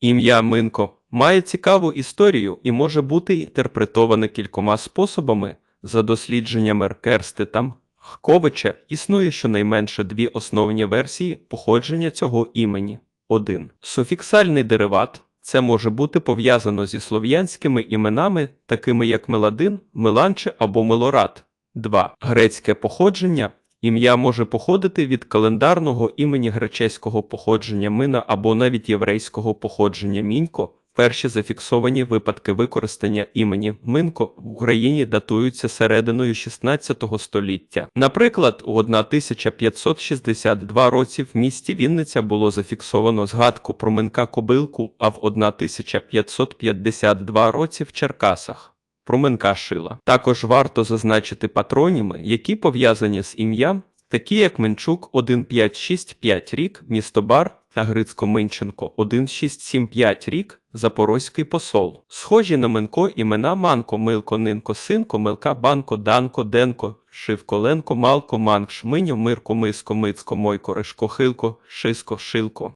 Ім'я Минко має цікаву історію і може бути інтерпретоване кількома способами. За дослідженнями Керсти та Хковича існує щонайменше дві основні версії походження цього імені. 1. Суфіксальний дериват це може бути пов'язано зі слов'янськими іменами, такими як Меладин, Меланче або Мелорат. 2. Грецьке походження Ім'я може походити від календарного імені гречеського походження Мина або навіть єврейського походження Мінько. Перші зафіксовані випадки використання імені Минко в Україні датуються серединою 16 століття. Наприклад, у 1562 році в місті Вінниця було зафіксовано згадку про Минка Кобилку, а в 1552 році в Черкасах про Минка Шила. Також варто зазначити патроніми, які пов'язані з ім'ям, такі як Менчук 1565 рік, місто Бар та Грицько Минченко 1675 рік, Запорозький посол. Схожі на Минко імена Манко, Милко, Нинко, Синко, Милка, Банко, Данко, Денко, Шивко, Ленко, Малко, Манк, Шминьо, Мирко, Миско, Мицко, Мойко, Решко, Хилко, Шиско, Шилко.